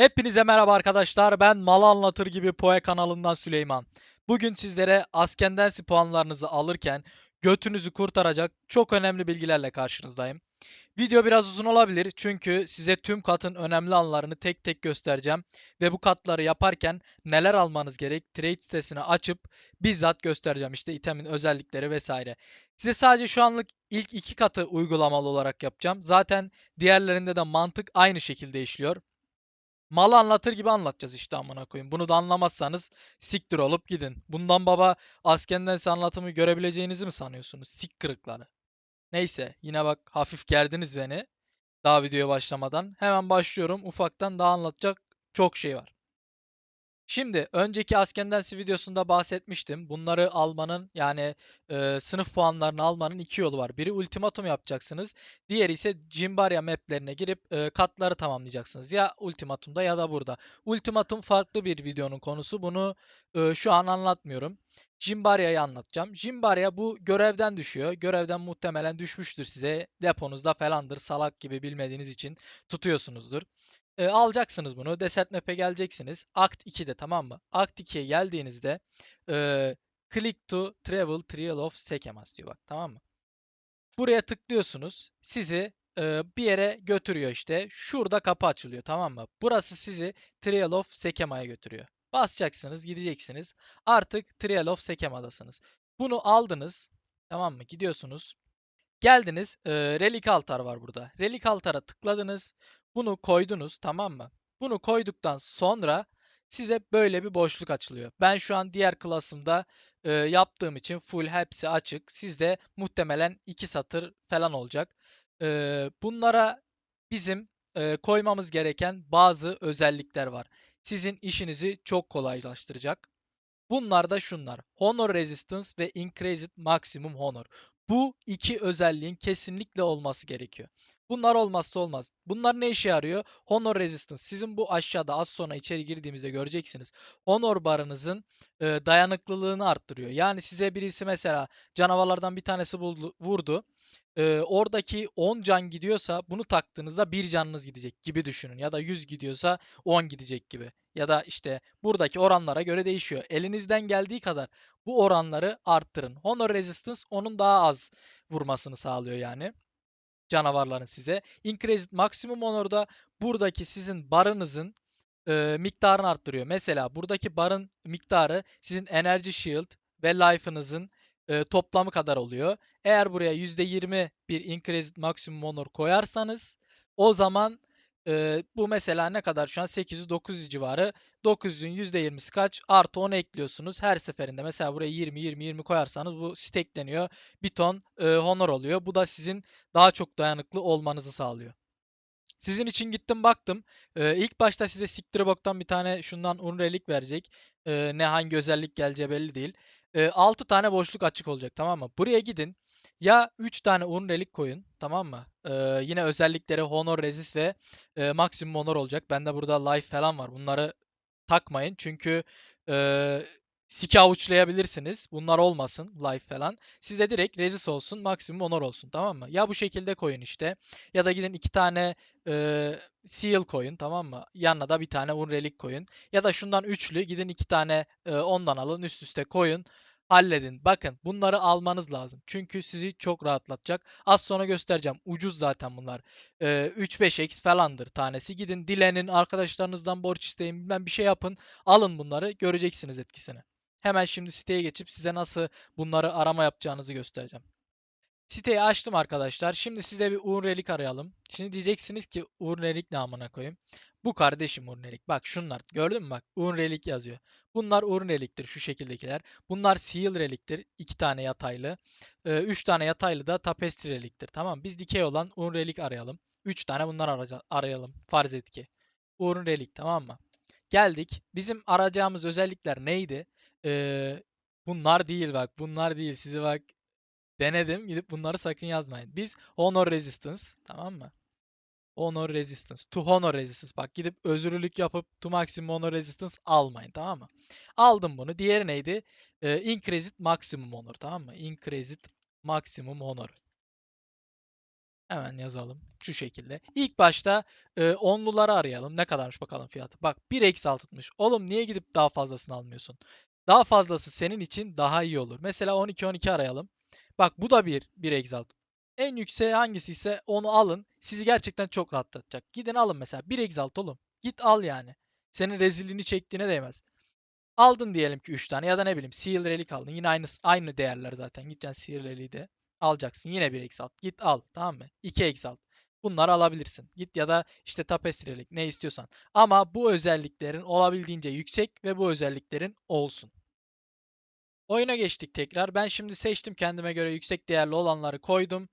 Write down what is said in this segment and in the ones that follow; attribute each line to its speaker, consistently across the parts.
Speaker 1: Hepinize merhaba arkadaşlar. Ben Mal Anlatır gibi Poe kanalından Süleyman. Bugün sizlere Ascendancy puanlarınızı alırken götünüzü kurtaracak çok önemli bilgilerle karşınızdayım. Video biraz uzun olabilir çünkü size tüm katın önemli anlarını tek tek göstereceğim ve bu katları yaparken neler almanız gerek trade sitesini açıp bizzat göstereceğim işte itemin özellikleri vesaire. Size sadece şu anlık ilk iki katı uygulamalı olarak yapacağım. Zaten diğerlerinde de mantık aynı şekilde işliyor. Malı anlatır gibi anlatacağız işte amına koyayım. Bunu da anlamazsanız siktir olup gidin. Bundan baba Askendense anlatımı görebileceğinizi mi sanıyorsunuz? Sik kırıkları. Neyse yine bak hafif gerdiniz beni. Daha videoya başlamadan. Hemen başlıyorum. Ufaktan daha anlatacak çok şey var. Şimdi önceki Ascendancy videosunda bahsetmiştim. Bunları almanın yani e, sınıf puanlarını almanın iki yolu var. Biri ultimatum yapacaksınız. Diğeri ise Jimbaria maplerine girip e, katları tamamlayacaksınız. Ya ultimatumda ya da burada. Ultimatum farklı bir videonun konusu. Bunu e, şu an anlatmıyorum. Jimbaria'yı anlatacağım. Jimbaria bu görevden düşüyor. Görevden muhtemelen düşmüştür size. Deponuzda falandır. Salak gibi bilmediğiniz için tutuyorsunuzdur. E, alacaksınız bunu. Desert Map'e geleceksiniz. Act 2'de tamam mı? Act 2'ye geldiğinizde e, Click to Travel Trail of Sekemas diyor bak tamam mı? Buraya tıklıyorsunuz. Sizi e, bir yere götürüyor işte. Şurada kapı açılıyor tamam mı? Burası sizi Trail of Sekema'ya götürüyor. Basacaksınız, gideceksiniz. Artık Trail of Sekema'dasınız. Bunu aldınız. Tamam mı? Gidiyorsunuz. Geldiniz. E, Relik altar var burada. Relik altara tıkladınız. Bunu koydunuz tamam mı? Bunu koyduktan sonra size böyle bir boşluk açılıyor. Ben şu an diğer klasımda e, yaptığım için full hepsi açık. Sizde muhtemelen iki satır falan olacak. E, bunlara bizim e, koymamız gereken bazı özellikler var. Sizin işinizi çok kolaylaştıracak. Bunlar da şunlar. Honor Resistance ve Increased Maximum Honor. Bu iki özelliğin kesinlikle olması gerekiyor. Bunlar olmazsa olmaz. Bunlar ne işe yarıyor? Honor Resistance. Sizin bu aşağıda az sonra içeri girdiğimizde göreceksiniz. Honor barınızın e, dayanıklılığını arttırıyor. Yani size birisi mesela canavarlardan bir tanesi buldu, vurdu. E, oradaki 10 can gidiyorsa bunu taktığınızda 1 canınız gidecek gibi düşünün. Ya da 100 gidiyorsa 10 gidecek gibi. Ya da işte buradaki oranlara göre değişiyor. Elinizden geldiği kadar bu oranları arttırın. Honor Resistance onun daha az vurmasını sağlıyor yani canavarların size. Increased Maximum Honor'da buradaki sizin barınızın e, miktarını arttırıyor. Mesela buradaki barın miktarı sizin Energy Shield ve Life'ınızın e, toplamı kadar oluyor. Eğer buraya %20 bir Increased Maximum Honor koyarsanız o zaman e, bu mesela ne kadar şu an 800-900 civarı. 900'ün %20'si kaç? Artı 10 ekliyorsunuz. Her seferinde mesela buraya 20-20-20 koyarsanız bu stackleniyor. Bir ton e, honor oluyor. Bu da sizin daha çok dayanıklı olmanızı sağlıyor. Sizin için gittim baktım. Ee, ilk başta size Siktirbok'tan bir tane şundan Unrelik verecek. Ee, ne hangi özellik geleceği belli değil. Ee, 6 tane boşluk açık olacak tamam mı? Buraya gidin. Ya 3 tane Unrelik koyun tamam mı? Ee, yine özellikleri Honor Resist ve e, Maximum Honor olacak. Bende burada Life falan var. Bunları takmayın çünkü e, Siki avuçlayabilirsiniz. Bunlar olmasın. Life falan. Size direkt resist olsun. Maksimum honor olsun. Tamam mı? Ya bu şekilde koyun işte. Ya da gidin iki tane e, seal koyun. Tamam mı? Yanına da bir tane unrelik koyun. Ya da şundan üçlü. Gidin iki tane e, ondan alın. Üst üste koyun. Halledin. Bakın bunları almanız lazım. Çünkü sizi çok rahatlatacak. Az sonra göstereceğim. Ucuz zaten bunlar. Ee, 3-5x falandır tanesi. Gidin dilenin arkadaşlarınızdan borç isteyin. Bilmem bir şey yapın. Alın bunları. Göreceksiniz etkisini. Hemen şimdi siteye geçip size nasıl bunları arama yapacağınızı göstereceğim. Siteyi açtım arkadaşlar. Şimdi size bir Urnelik arayalım. Şimdi diyeceksiniz ki Urnelik ne amına koyayım. Bu kardeşim Urnelik. Bak şunlar. Gördün mü bak? Urnelik yazıyor. Bunlar Urnelik'tir şu şekildekiler. Bunlar Seal Relik'tir. iki tane yataylı. Ee, üç tane yataylı da Tapestry Relik'tir. Tamam Biz dikey olan Urnelik arayalım. Üç tane bunlar arayalım. Farz et ki. Urnelik tamam mı? Geldik. Bizim arayacağımız özellikler neydi? Ee, bunlar değil bak. Bunlar değil. Sizi bak denedim. Gidip bunları sakın yazmayın. Biz Honor Resistance tamam mı? Honor Resistance. To Honor Resistance. Bak gidip özürlülük yapıp To Maximum Honor Resistance almayın tamam mı? Aldım bunu. Diğeri neydi? Ee, Increased Maximum Honor tamam mı? Increased Maximum Honor. Hemen yazalım. Şu şekilde. İlk başta e, onluları arayalım. Ne kadarmış bakalım fiyatı. Bak 1 eksi 6 tutmuş. Oğlum niye gidip daha fazlasını almıyorsun? Daha fazlası senin için daha iyi olur. Mesela 12 12 arayalım. Bak bu da bir 1 eksi 6. En yükseği hangisi ise onu alın. Sizi gerçekten çok rahatlatacak. Gidin alın mesela 1 eksi 6 oğlum. Git al yani. Senin rezilliğini çektiğine değmez. Aldın diyelim ki 3 tane ya da ne bileyim Seal Relic aldın. Yine aynı aynı değerler zaten. Gideceksin Seal Relic'i de alacaksın. Yine 1 eksi alt. Git al tamam mı? 2 eksi alt. Bunları alabilirsin. Git ya da işte Tapestry Relic ne istiyorsan. Ama bu özelliklerin olabildiğince yüksek ve bu özelliklerin olsun. Oyuna geçtik tekrar. Ben şimdi seçtim kendime göre yüksek değerli olanları koydum.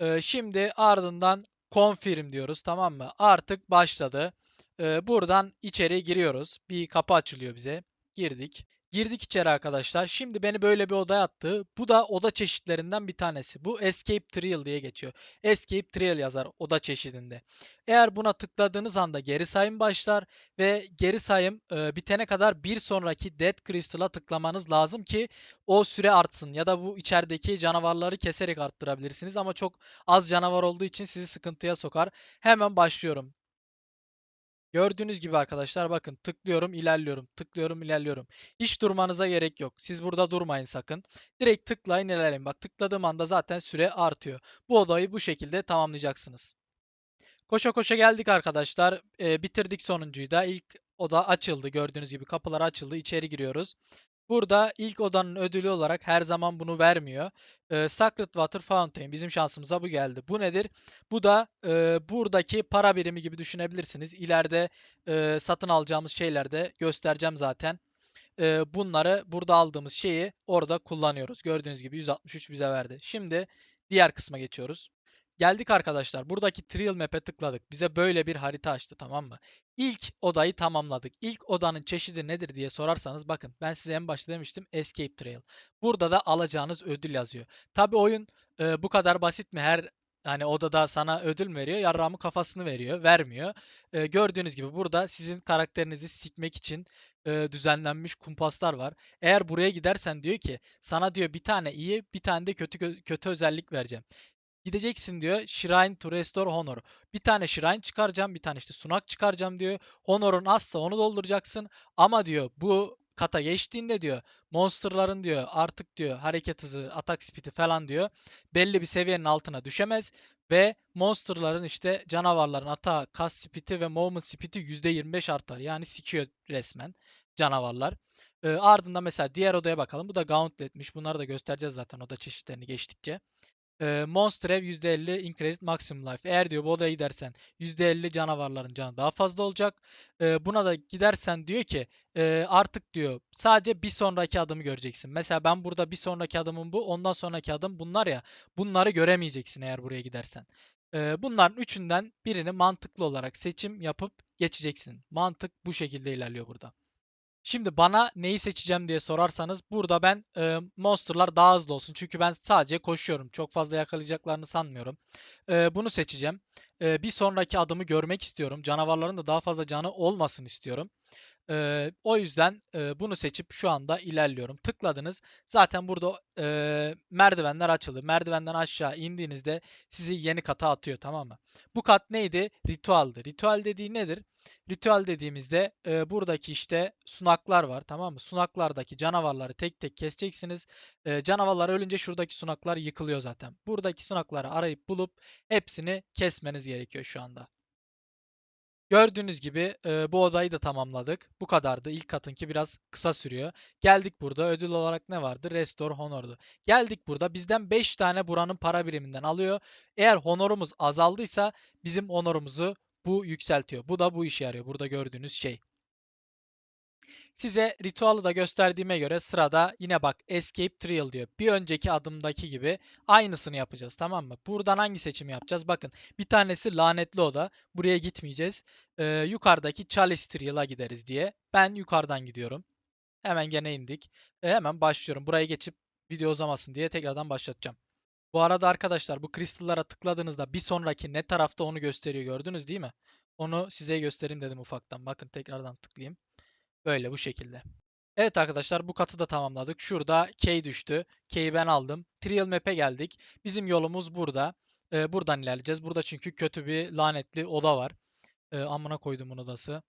Speaker 1: Ee, şimdi ardından confirm diyoruz tamam mı? Artık başladı. Ee, buradan içeri giriyoruz. Bir kapı açılıyor bize. Girdik. Girdik içeri arkadaşlar. Şimdi beni böyle bir odaya attı. Bu da oda çeşitlerinden bir tanesi. Bu Escape Trial diye geçiyor. Escape Trial yazar oda çeşidinde. Eğer buna tıkladığınız anda geri sayım başlar ve geri sayım e, bitene kadar bir sonraki Dead Crystal'a tıklamanız lazım ki o süre artsın. Ya da bu içerideki canavarları keserek arttırabilirsiniz ama çok az canavar olduğu için sizi sıkıntıya sokar. Hemen başlıyorum. Gördüğünüz gibi arkadaşlar bakın tıklıyorum ilerliyorum tıklıyorum ilerliyorum. Hiç durmanıza gerek yok. Siz burada durmayın sakın. Direkt tıklayın ilerleyin. Bak tıkladığım anda zaten süre artıyor. Bu odayı bu şekilde tamamlayacaksınız. Koşa koşa geldik arkadaşlar. Ee, bitirdik sonuncuyu da. İlk oda açıldı gördüğünüz gibi kapılar açıldı. İçeri giriyoruz. Burada ilk odanın ödülü olarak her zaman bunu vermiyor. Ee, Sacred Water Fountain bizim şansımıza bu geldi. Bu nedir? Bu da e, buradaki para birimi gibi düşünebilirsiniz. İleride e, satın alacağımız şeylerde göstereceğim zaten. E, bunları burada aldığımız şeyi orada kullanıyoruz. Gördüğünüz gibi 163 bize verdi. Şimdi diğer kısma geçiyoruz. Geldik arkadaşlar. Buradaki Trial Map'e tıkladık. Bize böyle bir harita açtı tamam mı? İlk odayı tamamladık. İlk odanın çeşidi nedir diye sorarsanız bakın ben size en başta demiştim Escape Trail. Burada da alacağınız ödül yazıyor. Tabi oyun e, bu kadar basit mi? Her hani odada sana ödül mü veriyor? Yarrağımı kafasını veriyor. Vermiyor. E, gördüğünüz gibi burada sizin karakterinizi sikmek için e, düzenlenmiş kumpaslar var. Eğer buraya gidersen diyor ki sana diyor bir tane iyi bir tane de kötü kötü özellik vereceğim. Gideceksin diyor. Shrine to restore honor. Bir tane shrine çıkaracağım. Bir tane işte sunak çıkaracağım diyor. Honor'un azsa onu dolduracaksın. Ama diyor bu kata geçtiğinde diyor monsterların diyor artık diyor hareket hızı, atak speed'i falan diyor belli bir seviyenin altına düşemez ve monsterların işte canavarların ata, kas speed'i ve movement speed'i %25 artar. Yani sikiyor resmen canavarlar. Ee, ardından mesela diğer odaya bakalım. Bu da Gauntlet'miş. Bunları da göstereceğiz zaten oda çeşitlerini geçtikçe. Ee, Monster Ev %50 Increased Maximum Life. Eğer diyor bu odaya gidersen %50 canavarların canı daha fazla olacak. Ee, buna da gidersen diyor ki e, artık diyor sadece bir sonraki adımı göreceksin. Mesela ben burada bir sonraki adımım bu. Ondan sonraki adım bunlar ya. Bunları göremeyeceksin eğer buraya gidersen. Ee, bunların üçünden birini mantıklı olarak seçim yapıp geçeceksin. Mantık bu şekilde ilerliyor burada. Şimdi bana neyi seçeceğim diye sorarsanız burada ben e, monsterlar daha hızlı olsun. Çünkü ben sadece koşuyorum. Çok fazla yakalayacaklarını sanmıyorum. E, bunu seçeceğim. E, bir sonraki adımı görmek istiyorum. Canavarların da daha fazla canı olmasın istiyorum. E, o yüzden e, bunu seçip şu anda ilerliyorum. Tıkladınız. Zaten burada e, merdivenler açıldı. Merdivenden aşağı indiğinizde sizi yeni kata atıyor tamam mı? Bu kat neydi? Ritualdı. Ritual dediği nedir? Ritüel dediğimizde e, buradaki işte sunaklar var tamam mı? Sunaklardaki canavarları tek tek keseceksiniz. E, canavarlar ölünce şuradaki sunaklar yıkılıyor zaten. Buradaki sunakları arayıp bulup hepsini kesmeniz gerekiyor şu anda. Gördüğünüz gibi e, bu odayı da tamamladık. Bu kadardı. İlk katınki biraz kısa sürüyor. Geldik burada ödül olarak ne vardı? Restore Honor'du. Geldik burada bizden 5 tane buranın para biriminden alıyor. Eğer honorumuz azaldıysa bizim honorumuzu bu yükseltiyor. Bu da bu işe yarıyor. Burada gördüğünüz şey. Size ritualı da gösterdiğime göre sırada yine bak Escape Trial diyor. Bir önceki adımdaki gibi aynısını yapacağız tamam mı? Buradan hangi seçimi yapacağız? Bakın bir tanesi lanetli oda. Buraya gitmeyeceğiz. Ee, yukarıdaki Chalice Trial'a gideriz diye. Ben yukarıdan gidiyorum. Hemen gene indik. Ee, hemen başlıyorum. Buraya geçip video uzamasın diye tekrardan başlatacağım. Bu arada arkadaşlar bu kristallara tıkladığınızda bir sonraki ne tarafta onu gösteriyor gördünüz değil mi? Onu size göstereyim dedim ufaktan. Bakın tekrardan tıklayayım. Böyle bu şekilde. Evet arkadaşlar bu katı da tamamladık. Şurada key düştü. Key'i ben aldım. Trial Map'e geldik. Bizim yolumuz burada. Ee, buradan ilerleyeceğiz. Burada çünkü kötü bir lanetli oda var. Ee, amına koyduğumun odası.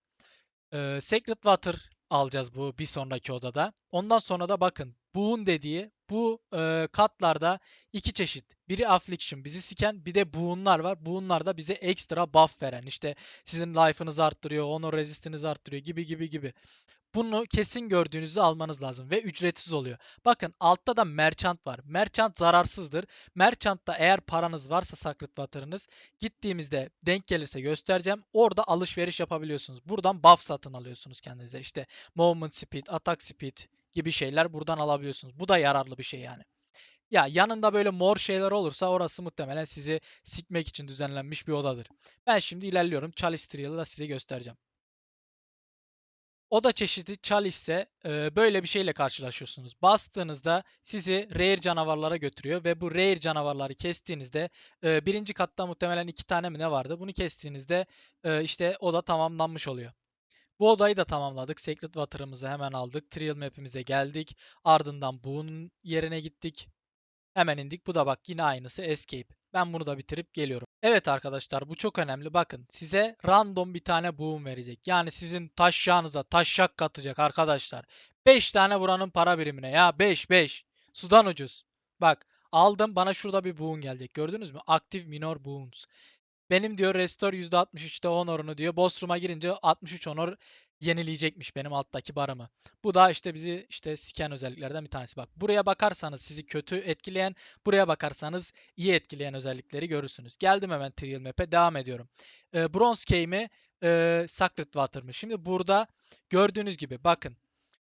Speaker 1: Ee, Sacred Water alacağız bu bir sonraki odada. Ondan sonra da bakın Boon dediği bu e, katlarda iki çeşit. Biri Affliction bizi siken bir de Boon'lar var. Boon'lar da bize ekstra buff veren. İşte sizin life'ınızı arttırıyor, honor resist'inizi arttırıyor gibi gibi gibi. Bunu kesin gördüğünüzde almanız lazım ve ücretsiz oluyor. Bakın altta da merchant var. Merchant zararsızdır. Merchant'ta eğer paranız varsa Sacred Water'ınız gittiğimizde denk gelirse göstereceğim. Orada alışveriş yapabiliyorsunuz. Buradan buff satın alıyorsunuz kendinize. İşte movement speed, attack speed gibi şeyler buradan alabiliyorsunuz. Bu da yararlı bir şey yani. Ya yanında böyle mor şeyler olursa orası muhtemelen sizi sikmek için düzenlenmiş bir odadır. Ben şimdi ilerliyorum. Chalice da size göstereceğim. Oda çeşidi çal ise e, böyle bir şeyle karşılaşıyorsunuz. Bastığınızda sizi rare canavarlara götürüyor ve bu rare canavarları kestiğinizde e, birinci katta muhtemelen iki tane mi ne vardı? Bunu kestiğinizde e, işte oda tamamlanmış oluyor. Bu odayı da tamamladık. Sacred Water'ımızı hemen aldık. Trial Map'imize geldik. Ardından bunun yerine gittik. Hemen indik. Bu da bak yine aynısı Escape. Ben bunu da bitirip geliyorum. Evet arkadaşlar bu çok önemli. Bakın size random bir tane boom verecek. Yani sizin taşşağınıza taşşak katacak arkadaşlar. 5 tane buranın para birimine ya 5 5. Sudan ucuz. Bak aldım bana şurada bir boon gelecek. Gördünüz mü? Active Minor Boons. Benim diyor restore %63'te honorunu diyor. Boss girince 63 honor yenileyecekmiş benim alttaki barımı. Bu da işte bizi işte siken özelliklerden bir tanesi. Bak buraya bakarsanız sizi kötü etkileyen, buraya bakarsanız iyi etkileyen özellikleri görürsünüz. Geldim hemen Trial Map'e devam ediyorum. Ee, Bronze mi? Ee, Sacred Water? Şimdi burada gördüğünüz gibi bakın.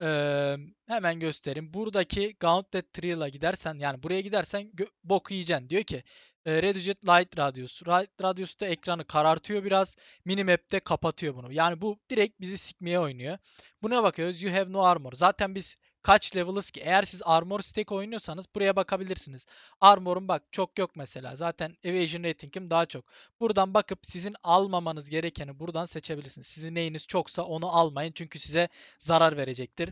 Speaker 1: Ee, hemen göstereyim. Buradaki Gauntlet Trial'a gidersen yani buraya gidersen bok yiyeceksin. Diyor ki e, Reduced Light Radius. Light Radius da ekranı karartıyor biraz. Minimap'te kapatıyor bunu. Yani bu direkt bizi sikmeye oynuyor. Buna bakıyoruz. You have no armor. Zaten biz kaç level'ız ki? Eğer siz armor stack oynuyorsanız buraya bakabilirsiniz. Armor'un bak çok yok mesela. Zaten evasion rating'im daha çok. Buradan bakıp sizin almamanız gerekeni buradan seçebilirsiniz. Sizin neyiniz çoksa onu almayın. Çünkü size zarar verecektir.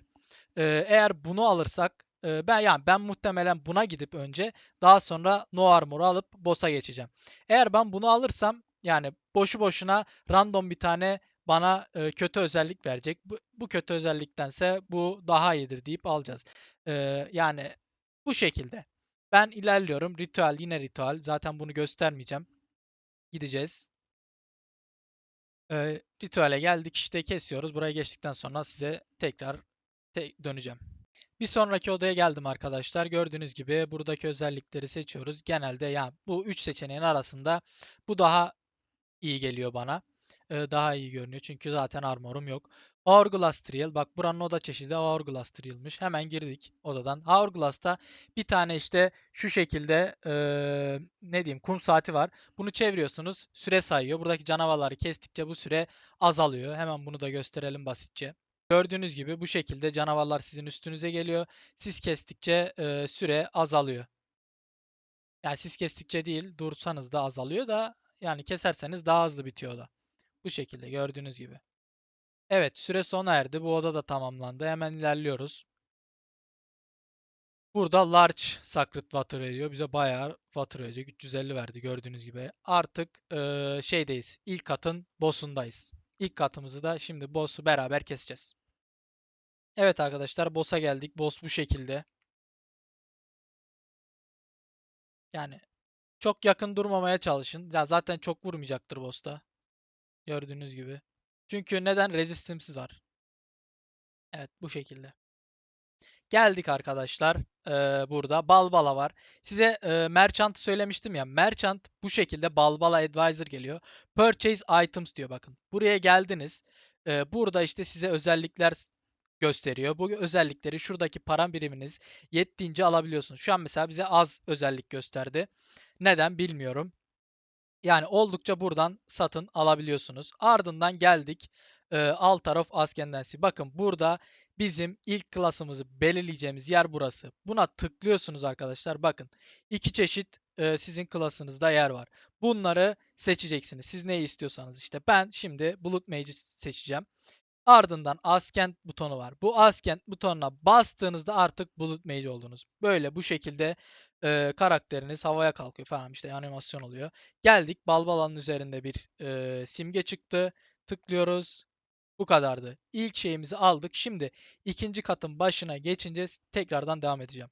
Speaker 1: Ee, eğer bunu alırsak ben yani ben muhtemelen buna gidip önce daha sonra No Armor'u alıp boss'a geçeceğim. Eğer ben bunu alırsam yani boşu boşuna random bir tane bana e, kötü özellik verecek. Bu, bu kötü özelliktense bu daha iyidir deyip alacağız. E, yani bu şekilde. Ben ilerliyorum. Ritüel yine ritüel. Zaten bunu göstermeyeceğim. Gideceğiz. E, ritüele geldik işte kesiyoruz. Buraya geçtikten sonra size tekrar te döneceğim. Bir sonraki odaya geldim arkadaşlar. Gördüğünüz gibi buradaki özellikleri seçiyoruz. Genelde yani bu üç seçeneğin arasında bu daha iyi geliyor bana. Ee, daha iyi görünüyor çünkü zaten armorum yok. Hourglass Trial. Bak buranın oda çeşidi Hourglass Trial'mış. Hemen girdik odadan. Hourglass'ta bir tane işte şu şekilde ee, ne diyeyim kum saati var. Bunu çeviriyorsunuz. Süre sayıyor. Buradaki canavarları kestikçe bu süre azalıyor. Hemen bunu da gösterelim basitçe. Gördüğünüz gibi bu şekilde canavarlar sizin üstünüze geliyor. Siz kestikçe e, süre azalıyor. Yani siz kestikçe değil dursanız da azalıyor da yani keserseniz daha hızlı bitiyor da. Bu şekilde gördüğünüz gibi. Evet süre sona erdi. Bu oda da tamamlandı. Hemen ilerliyoruz. Burada large sacred water ediyor. Bize bayağı water ediyor. 350 verdi gördüğünüz gibi. Artık e, şeydeyiz. İlk katın boss'undayız. İlk katımızı da şimdi boss'u beraber keseceğiz. Evet arkadaşlar boss'a geldik. Boss bu şekilde. Yani çok yakın durmamaya çalışın. Ya zaten çok vurmayacaktır boss'ta. Gördüğünüz gibi. Çünkü neden? Resistance'siz var. Evet bu şekilde. Geldik arkadaşlar. Ee, burada Balbala var. Size e, Merchant söylemiştim ya. Merchant bu şekilde Balbala Advisor geliyor. Purchase Items diyor bakın. Buraya geldiniz. Ee, burada işte size özellikler gösteriyor. Bu özellikleri şuradaki param biriminiz yettiğince alabiliyorsunuz. Şu an mesela bize az özellik gösterdi. Neden bilmiyorum. Yani oldukça buradan satın alabiliyorsunuz. Ardından geldik e, alt taraf askendensi. Bakın burada bizim ilk klasımızı belirleyeceğimiz yer burası. Buna tıklıyorsunuz arkadaşlar. Bakın iki çeşit e, sizin klasınızda yer var. Bunları seçeceksiniz. Siz neyi istiyorsanız işte ben şimdi Bulut Mage'i seçeceğim. Ardından Askent butonu var. Bu Askent butonuna bastığınızda artık Bulut Mage oldunuz. Böyle bu şekilde e, karakteriniz havaya kalkıyor falan işte animasyon oluyor. Geldik Balbala'nın üzerinde bir e, simge çıktı. Tıklıyoruz. Bu kadardı. İlk şeyimizi aldık. Şimdi ikinci katın başına geçince tekrardan devam edeceğim.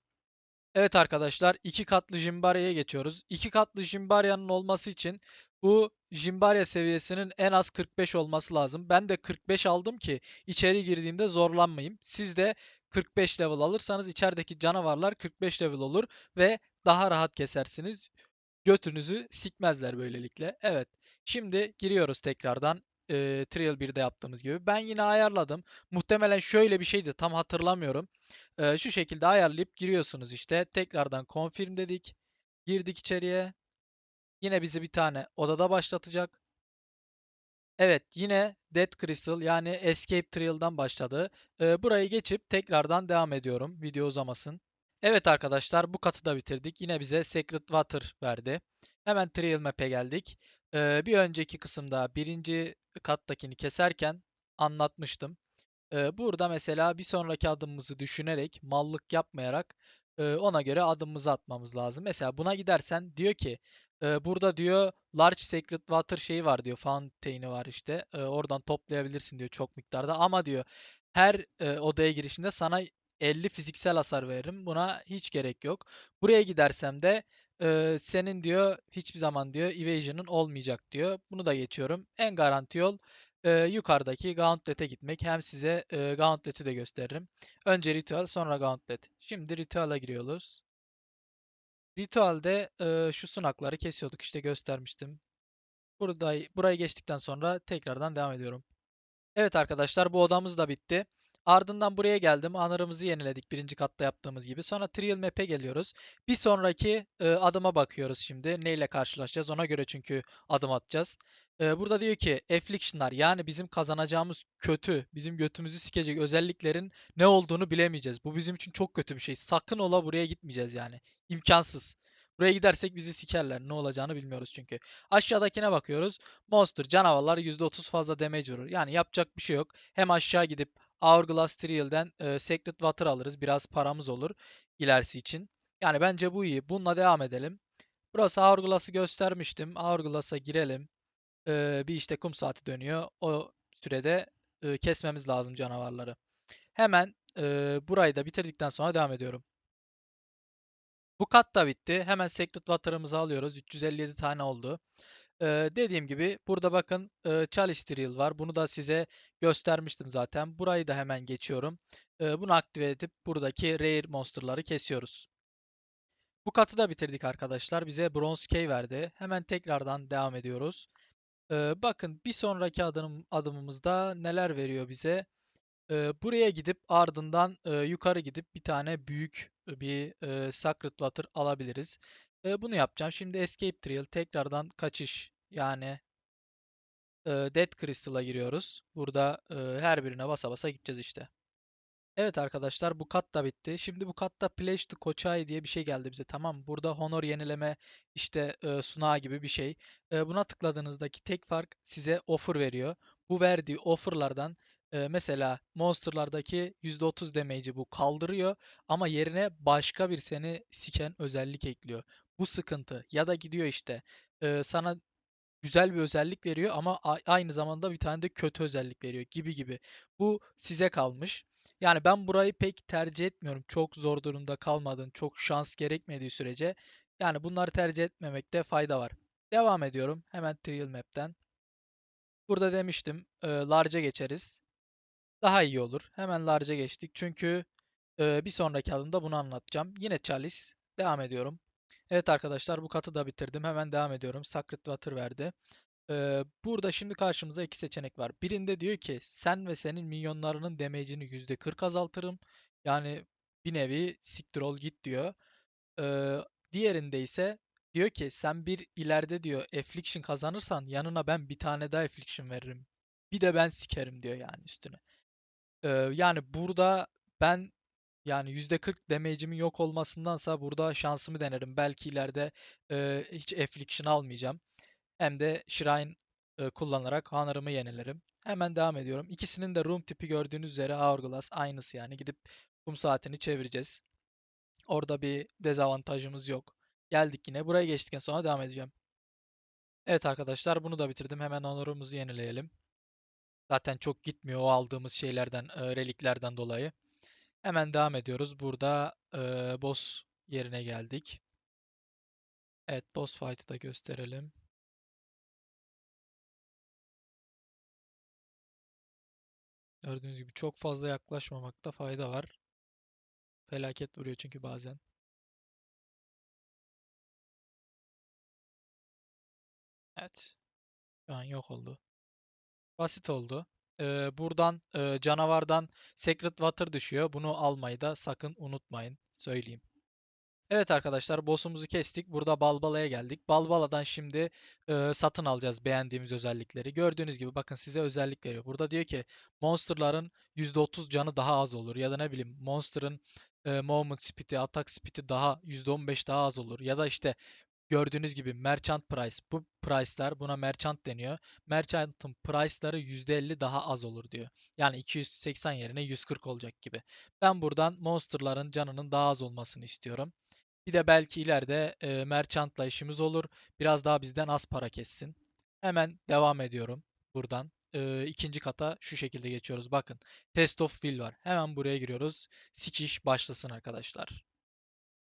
Speaker 1: Evet arkadaşlar iki katlı Jimbarya'ya geçiyoruz. İki katlı Jimbarya'nın olması için bu Jimbarya seviyesinin en az 45 olması lazım. Ben de 45 aldım ki içeri girdiğimde zorlanmayayım. Siz de 45 level alırsanız içerideki canavarlar 45 level olur ve daha rahat kesersiniz. Götünüzü sikmezler böylelikle. Evet. Şimdi giriyoruz tekrardan e, Trial 1'de yaptığımız gibi. Ben yine ayarladım. Muhtemelen şöyle bir şeydi tam hatırlamıyorum. E, şu şekilde ayarlayıp giriyorsunuz işte. Tekrardan confirm dedik. Girdik içeriye. Yine bizi bir tane odada başlatacak. Evet yine Dead Crystal yani Escape Trial'dan başladı. E, burayı geçip tekrardan devam ediyorum. Video uzamasın. Evet arkadaşlar bu katı da bitirdik. Yine bize Secret Water verdi. Hemen Trial Map'e geldik. Bir önceki kısımda birinci kattakini keserken anlatmıştım. Burada mesela bir sonraki adımımızı düşünerek, mallık yapmayarak ona göre adımımızı atmamız lazım. Mesela buna gidersen diyor ki burada diyor Large Secret Water şeyi var diyor. Fountain'i var işte. Oradan toplayabilirsin diyor çok miktarda. Ama diyor her odaya girişinde sana 50 fiziksel hasar veririm. Buna hiç gerek yok. Buraya gidersem de e, senin diyor hiçbir zaman diyor evasion'ın olmayacak diyor. Bunu da geçiyorum. En garanti yol e, yukarıdaki Gauntlet'e gitmek. Hem size e, Gauntlet'i de gösteririm. Önce Ritual sonra Gauntlet. Şimdi Ritual'a giriyoruz. Ritual'de e, şu sunakları kesiyorduk işte göstermiştim. Burada, burayı geçtikten sonra tekrardan devam ediyorum. Evet arkadaşlar bu odamız da bitti. Ardından buraya geldim. Anırımızı yeniledik birinci katta yaptığımız gibi. Sonra Trial Map'e geliyoruz. Bir sonraki e, adıma bakıyoruz şimdi. Neyle karşılaşacağız ona göre çünkü adım atacağız. E, burada diyor ki Affliction'lar yani bizim kazanacağımız kötü, bizim götümüzü sikecek özelliklerin ne olduğunu bilemeyeceğiz. Bu bizim için çok kötü bir şey. Sakın ola buraya gitmeyeceğiz yani. İmkansız. Buraya gidersek bizi sikerler. Ne olacağını bilmiyoruz çünkü. Aşağıdakine bakıyoruz. Monster, canavarlar %30 fazla damage vurur. Yani yapacak bir şey yok. Hem aşağı gidip Hourglass Trial'den e, Sacred Water alırız. Biraz paramız olur ilerisi için. Yani bence bu iyi. Bununla devam edelim. Burası Hourglass'ı göstermiştim. Hourglass'a girelim. E, bir işte kum saati dönüyor. O sürede e, kesmemiz lazım canavarları. Hemen e, burayı da bitirdikten sonra devam ediyorum. Bu kat da bitti. Hemen Sacred Water'ımızı alıyoruz. 357 tane oldu. Dediğim gibi burada bakın e, Chalice var. Bunu da size göstermiştim zaten. Burayı da hemen geçiyorum. Ee, bunu aktive edip buradaki Rare Monster'ları kesiyoruz. Bu katı da bitirdik arkadaşlar. Bize Bronze Key verdi. Hemen tekrardan devam ediyoruz. Ee, bakın bir sonraki adım, adımımızda neler veriyor bize? Ee, buraya gidip ardından e, yukarı gidip bir tane büyük bir e, Sacred alabiliriz. E, bunu yapacağım. Şimdi Escape Trial tekrardan kaçış yani e, Dead Crystal'a giriyoruz. Burada e, her birine basa basa gideceğiz işte. Evet arkadaşlar bu kat da bitti. Şimdi bu katta Pledge to Kochai diye bir şey geldi bize tamam? Burada honor yenileme işte e, sunağı gibi bir şey. E, buna tıkladığınızdaki tek fark size offer veriyor. Bu verdiği offerlardan e, mesela monsterlardaki %30 damage'i bu kaldırıyor ama yerine başka bir seni siken özellik ekliyor. Bu sıkıntı ya da gidiyor işte e, sana güzel bir özellik veriyor ama aynı zamanda bir tane de kötü özellik veriyor gibi gibi. Bu size kalmış. Yani ben burayı pek tercih etmiyorum. Çok zor durumda kalmadığın, çok şans gerekmediği sürece. Yani bunları tercih etmemekte fayda var. Devam ediyorum. Hemen Trial Map'ten. Burada demiştim e, large'a geçeriz. Daha iyi olur. Hemen large'a geçtik. Çünkü e, bir sonraki adımda bunu anlatacağım. Yine Chalice. Devam ediyorum. Evet arkadaşlar bu katı da bitirdim. Hemen devam ediyorum. Sacred Water verdi. Ee, burada şimdi karşımıza iki seçenek var. Birinde diyor ki sen ve senin minyonlarının damage'ini %40 azaltırım. Yani bir nevi siktir ol git diyor. Ee, diğerinde ise diyor ki sen bir ileride diyor affliction kazanırsan yanına ben bir tane daha affliction veririm. Bir de ben sikerim diyor yani üstüne. Ee, yani burada ben yani %40 damage'imin yok olmasındansa burada şansımı denerim. Belki ileride e, hiç affliction almayacağım. Hem de Shrine e, kullanarak Honor'ımı yenilerim. Hemen devam ediyorum. İkisinin de room tipi gördüğünüz üzere Hourglass aynısı yani. Gidip kum saatini çevireceğiz. Orada bir dezavantajımız yok. Geldik yine. Buraya geçtikten sonra devam edeceğim. Evet arkadaşlar bunu da bitirdim. Hemen onurumuzu yenileyelim. Zaten çok gitmiyor o aldığımız şeylerden, e, reliklerden dolayı. Hemen devam ediyoruz. Burada e, boss yerine geldik. Evet boss fight'ı da gösterelim. Gördüğünüz gibi çok fazla yaklaşmamakta fayda var. Felaket vuruyor çünkü bazen. Evet. Şu an yok oldu. Basit oldu. Ee, buradan e, canavardan Secret Water düşüyor. Bunu almayı da sakın unutmayın. Söyleyeyim. Evet arkadaşlar boss'umuzu kestik. Burada Balbala'ya geldik. Balbala'dan şimdi e, satın alacağız beğendiğimiz özellikleri. Gördüğünüz gibi bakın size özellik veriyor. Burada diyor ki monsterların %30 canı daha az olur. Ya da ne bileyim monster'ın e, movement speed'i, attack speed'i daha %15 daha az olur. Ya da işte Gördüğünüz gibi merchant price. Bu price'lar buna merchant deniyor. Merchant'ın price'ları %50 daha az olur diyor. Yani 280 yerine 140 olacak gibi. Ben buradan monster'ların canının daha az olmasını istiyorum. Bir de belki ileride e, merchant'la işimiz olur. Biraz daha bizden az para kessin. Hemen devam ediyorum buradan. E, ikinci kata şu şekilde geçiyoruz. Bakın test of will var. Hemen buraya giriyoruz. Sikiş başlasın arkadaşlar.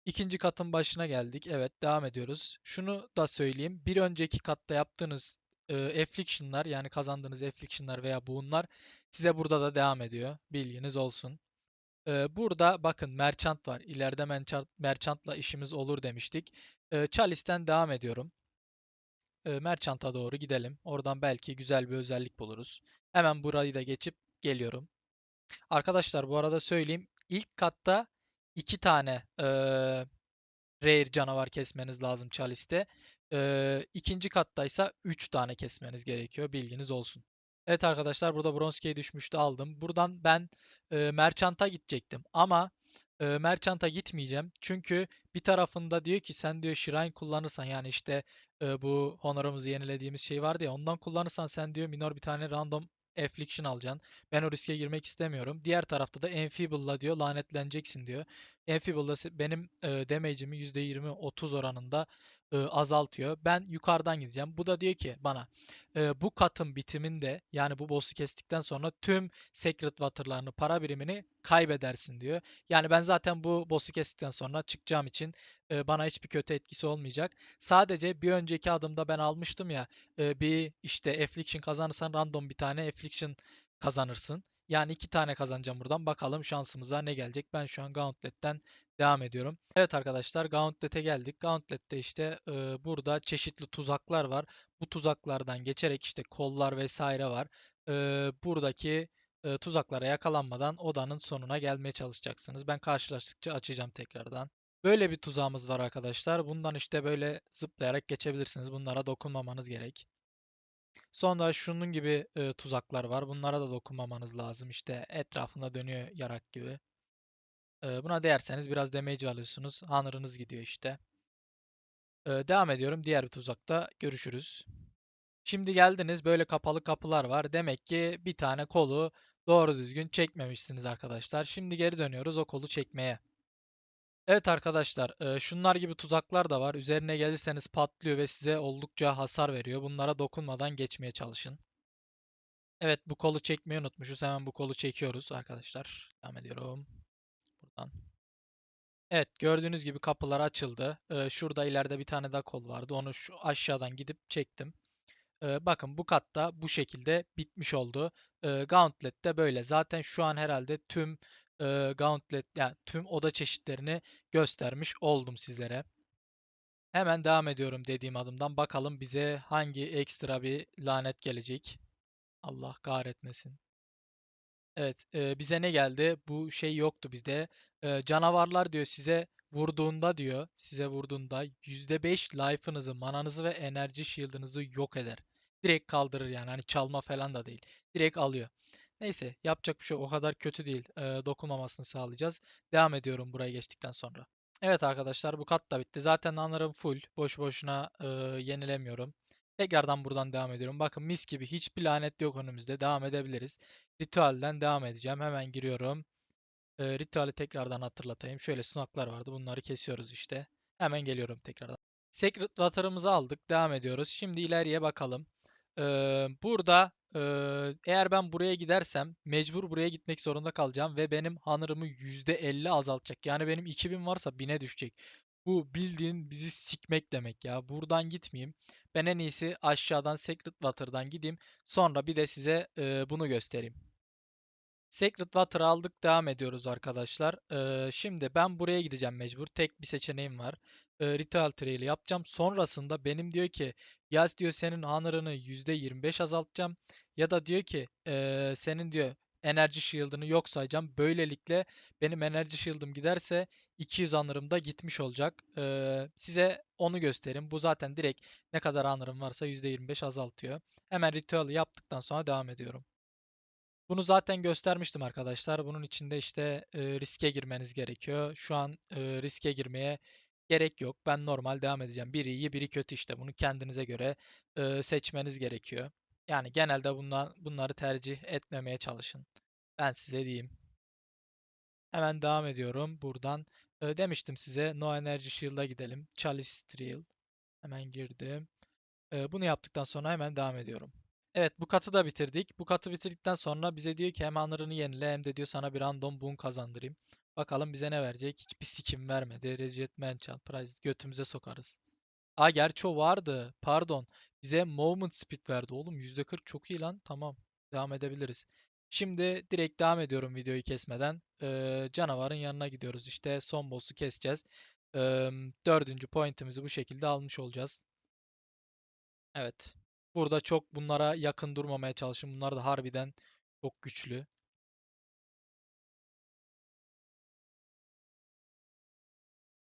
Speaker 1: İkinci katın başına geldik. Evet, devam ediyoruz. Şunu da söyleyeyim. Bir önceki katta yaptığınız e, affliction'lar yani kazandığınız affliction'lar veya boon'lar size burada da devam ediyor. Bilginiz olsun. E, burada bakın merchant var. İleride merchant, merchant'la işimiz olur demiştik. E, Chalice'den devam ediyorum. E, merchant'a doğru gidelim. Oradan belki güzel bir özellik buluruz. Hemen burayı da geçip geliyorum. Arkadaşlar bu arada söyleyeyim. İlk katta iki tane e, rare canavar kesmeniz lazım Chalice'de. Ee, ikinci kattaysa 3 tane kesmeniz gerekiyor. Bilginiz olsun. Evet arkadaşlar burada Bronze'ye düşmüştü aldım. Buradan ben e, Merchant'a gidecektim ama e, Merchant'a gitmeyeceğim. Çünkü bir tarafında diyor ki sen diyor Shrine kullanırsan yani işte e, bu honorumuzu yenilediğimiz şey vardı ya ondan kullanırsan sen diyor minor bir tane random Affliction alacaksın. Ben o riske girmek istemiyorum. Diğer tarafta da Enfeeble'la diyor lanetleneceksin diyor. Enfeeble'da benim e, damage'imi %20-30 oranında e, azaltıyor. Ben yukarıdan gideceğim. Bu da diyor ki bana e, bu katın bitiminde yani bu boss'u kestikten sonra tüm Secret Water'larını, para birimini kaybedersin diyor. Yani ben zaten bu boss'u kestikten sonra çıkacağım için e, bana hiçbir kötü etkisi olmayacak. Sadece bir önceki adımda ben almıştım ya e, bir işte Affliction kazanırsan random bir tane Affliction kazanırsın. Yani iki tane kazanacağım buradan. Bakalım şansımıza ne gelecek. Ben şu an Gauntlet'ten devam ediyorum. Evet arkadaşlar Gauntlet'e geldik. Gauntlet'te işte e, burada çeşitli tuzaklar var. Bu tuzaklardan geçerek işte kollar vesaire var. E, buradaki e, tuzaklara yakalanmadan odanın sonuna gelmeye çalışacaksınız. Ben karşılaştıkça açacağım tekrardan. Böyle bir tuzağımız var arkadaşlar. Bundan işte böyle zıplayarak geçebilirsiniz. Bunlara dokunmamanız gerek. Sonra şunun gibi e, tuzaklar var. Bunlara da dokunmamanız lazım. İşte etrafında dönüyor yarak gibi. E, buna değerseniz biraz damage alıyorsunuz. Honor'ınız gidiyor işte. E, devam ediyorum. Diğer bir tuzakta görüşürüz. Şimdi geldiniz. Böyle kapalı kapılar var. Demek ki bir tane kolu doğru düzgün çekmemişsiniz arkadaşlar. Şimdi geri dönüyoruz o kolu çekmeye. Evet arkadaşlar, şunlar gibi tuzaklar da var. Üzerine gelirseniz patlıyor ve size oldukça hasar veriyor. Bunlara dokunmadan geçmeye çalışın. Evet, bu kolu çekmeyi unutmuşuz. Hemen bu kolu çekiyoruz arkadaşlar. Devam ediyorum. Buradan. Evet, gördüğünüz gibi kapılar açıldı. Şurada ileride bir tane daha kol vardı. Onu şu aşağıdan gidip çektim. Bakın bu katta bu şekilde bitmiş oldu. Gauntlet de böyle. Zaten şu an herhalde tüm e, Gauntlet yani tüm oda çeşitlerini göstermiş oldum sizlere. Hemen devam ediyorum dediğim adımdan. Bakalım bize hangi ekstra bir lanet gelecek. Allah kahretmesin. Evet, e, bize ne geldi? Bu şey yoktu bizde. E, canavarlar diyor size vurduğunda diyor, size vurduğunda %5 life'ınızı, mananızı ve enerji shield'ınızı yok eder. Direkt kaldırır yani. Hani çalma falan da değil. Direkt alıyor. Neyse yapacak bir şey o kadar kötü değil. E, dokunmamasını sağlayacağız. Devam ediyorum buraya geçtikten sonra. Evet arkadaşlar bu kat da bitti. Zaten anlarım full. Boş boşuna e, yenilemiyorum. Tekrardan buradan devam ediyorum. Bakın mis gibi hiçbir lanet yok önümüzde. Devam edebiliriz. Ritüelden devam edeceğim. Hemen giriyorum. Ee, ritüeli tekrardan hatırlatayım. Şöyle sunaklar vardı. Bunları kesiyoruz işte. Hemen geliyorum tekrardan. Secret Water'ımızı aldık. Devam ediyoruz. Şimdi ileriye bakalım. Ee, burada ee, eğer ben buraya gidersem mecbur buraya gitmek zorunda kalacağım ve benim hanırımı %50 azaltacak. Yani benim 2000 varsa 1000'e düşecek. Bu bildiğin bizi sikmek demek ya. Buradan gitmeyeyim. Ben en iyisi aşağıdan Secret Water'dan gideyim. Sonra bir de size ee, bunu göstereyim. Secret Water aldık. Devam ediyoruz arkadaşlar. Ee, şimdi ben buraya gideceğim mecbur. Tek bir seçeneğim var. Ee, Ritual Trail yapacağım. Sonrasında benim diyor ki yaz diyor senin honor'ını %25 azaltacağım. Ya da diyor ki ee, senin diyor enerji shield'ını yok sayacağım. Böylelikle benim enerji shield'ım giderse 200 honor'ım da gitmiş olacak. Ee, size onu göstereyim. Bu zaten direkt ne kadar honor'ım varsa %25 azaltıyor. Hemen ritual yaptıktan sonra devam ediyorum. Bunu zaten göstermiştim arkadaşlar. Bunun içinde işte e, riske girmeniz gerekiyor. Şu an e, riske girmeye gerek yok. Ben normal devam edeceğim. Biri iyi, biri kötü işte. Bunu kendinize göre e, seçmeniz gerekiyor. Yani genelde bunlar, bunları tercih etmemeye çalışın. Ben size diyeyim. Hemen devam ediyorum buradan. E, demiştim size No Energy Shield'a gidelim. Chalice Trial. Hemen girdim. E, bunu yaptıktan sonra hemen devam ediyorum. Evet bu katı da bitirdik. Bu katı bitirdikten sonra bize diyor ki hem anırını yenile hem de diyor sana bir random boon kazandırayım. Bakalım bize ne verecek? Hiçbir sikim vermedi. Rejet Manchant Prize götümüze sokarız. Aa gerçi o vardı. Pardon. Bize Movement Speed verdi. Oğlum %40 çok iyi lan. Tamam. Devam edebiliriz. Şimdi direkt devam ediyorum videoyu kesmeden. Ee, canavarın yanına gidiyoruz. İşte son boss'u keseceğiz. Ee, dördüncü pointimizi bu şekilde almış olacağız. Evet. Burada çok bunlara yakın durmamaya çalışın. Bunlar da harbiden çok güçlü.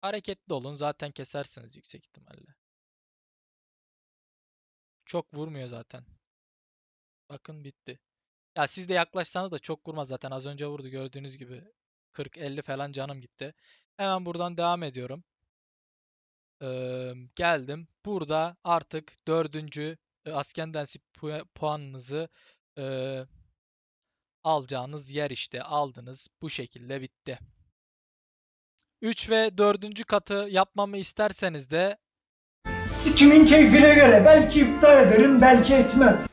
Speaker 1: Hareketli olun. Zaten kesersiniz yüksek ihtimalle. Çok vurmuyor zaten. Bakın bitti. Ya siz de yaklaşsanız da çok vurmaz zaten. Az önce vurdu gördüğünüz gibi. 40-50 falan canım gitti. Hemen buradan devam ediyorum. Ee, geldim. Burada artık dördüncü e, Ascendancy pu- puanınızı e, alacağınız yer işte. Aldınız. Bu şekilde bitti. 3 ve 4. katı yapmamı isterseniz de
Speaker 2: Sikimin keyfine göre belki iptal ederim belki etmem.